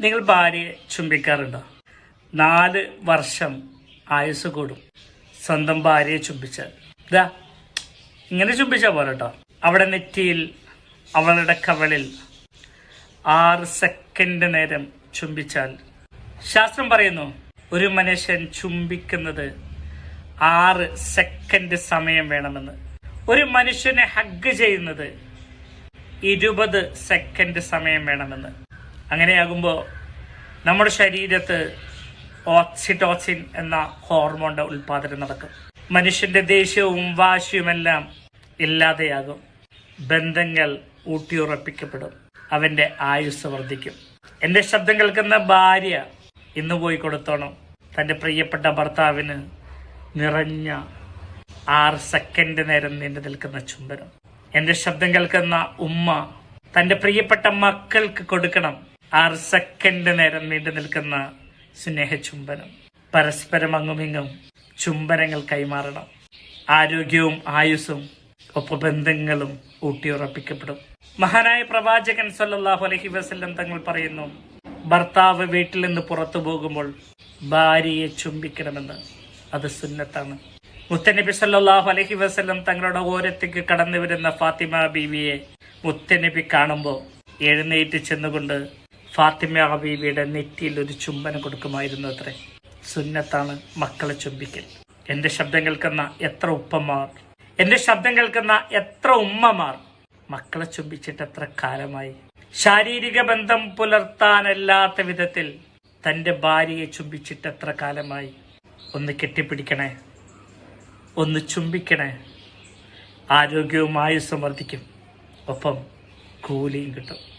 നിങ്ങൾ ഭാര്യയെ ചുംബിക്കാറുണ്ടോ? നാല് വർഷം ആയുസ് കൂടും. സ്വന്തം ഭാര്യയെ ചുംബിച്ചാൽ. ഇതാ ഇങ്ങനെ ചുംബിച്ചാൽ പോലെട്ടോ അവിടെ നെറ്റിയിൽ അവളുടെ കവളിൽ ആറ് സെക്കൻഡ് നേരം ചുംബിച്ചാൽ. ശാസ്ത്രം പറയുന്നു ഒരു മനുഷ്യൻ ചുംബിക്കുന്നത് ആറ് സെക്കൻഡ് സമയം വേണമെന്ന്. ഒരു മനുഷ്യനെ ഹഗ് ചെയ്യുന്നത് ഇരുപത് സെക്കൻഡ് സമയം വേണമെന്ന്. അങ്ങനെയാകുമ്പോൾ നമ്മുടെ ശരീരത്ത് ഓക്സിറ്റോസിൻ എന്ന ഹോർമോണിന്റെ ഉൽപാദനം നടക്കും. മനുഷ്യന്റെ ദേഷ്യവും വാശിയുമെല്ലാം ഇല്ലാതെയാകും. ബന്ധങ്ങൾ ഊട്ടിയുറപ്പിക്കപ്പെടും. അവന്റെ ആയുസ് വർദ്ധിക്കും. എന്റെ ശബ്ദം കേൾക്കുന്ന ഭാര്യ ഇന്ന് പോയി കൊടുത്തോണം. തന്റെ പ്രിയപ്പെട്ട ഭർത്താവിന് നിറഞ്ഞ ആറ് സെക്കൻഡ് നേരം നീണ്ടു നിൽക്കുന്ന ചുംബനം. എന്റെ ശബ്ദം കേൾക്കുന്ന ഉമ്മ തന്റെ പ്രിയപ്പെട്ട മക്കൾക്ക് കൊടുക്കണം. ആറ് സെക്കൻഡ് നേരം നീണ്ടു നിൽക്കുന്ന സ്നേഹചുംബനം. പരസ്പരം അങ്ങുമിങ്ങും ചുംബനങ്ങൾ കൈമാറണം. ആരോഗ്യവും ആയുസ്സും ഒപ്പബന്ധങ്ങളും ഊട്ടിയുറപ്പിക്കപ്പെടും. മഹാനായ പ്രവാചകൻ സല്ലാഹു അലഹി വസ്ല്ലം തങ്ങൾ പറയുന്നു ഭർത്താവ് വീട്ടിൽ നിന്ന് പുറത്തു പോകുമ്പോൾ ഭാര്യയെ ചുംബിക്കണമെന്ന്. അത് സുന്നത്താണ്. മുത്തനബി സല്ലാഹു അലഹി വസ്ല്ലം തങ്ങളുടെ ഓരത്തേക്ക് കടന്നു വരുന്ന ഫാത്തിമ ബീവിയെ മുത്തനബി കാണുമ്പോൾ എഴുന്നേറ്റ് ചെന്നുകൊണ്ട് ഫാത്തിമ ഹബീബിയുടെ നെറ്റിയിൽ ഒരു ചുംബനം കൊടുക്കുമായിരുന്നു അത്രേ സുന്നത്താണ് മക്കളെ ചുംബിക്കൽ എന്റെ ശബ്ദം കേൾക്കുന്ന എത്ര ഉപ്പമാർ. എന്റെ ശബ്ദം കേൾക്കുന്ന എത്ര ഉമ്മമാർ. മക്കളെ ചുംബിച്ചിട്ട് എത്ര കാലമായി. ശാരീരിക ബന്ധം പുലർത്താനല്ലാത്ത വിധത്തിൽ തന്റെ ഭാര്യയെ ചുംബിച്ചിട്ട് എത്ര കാലമായി. ഒന്ന് കെട്ടിപ്പിടിക്കണേ. ഒന്ന് ചുംബിക്കണേ. ആരോഗ്യവും ആയുസ്സും വർദ്ധിക്കും ഒപ്പം കൂലിയും കിട്ടും.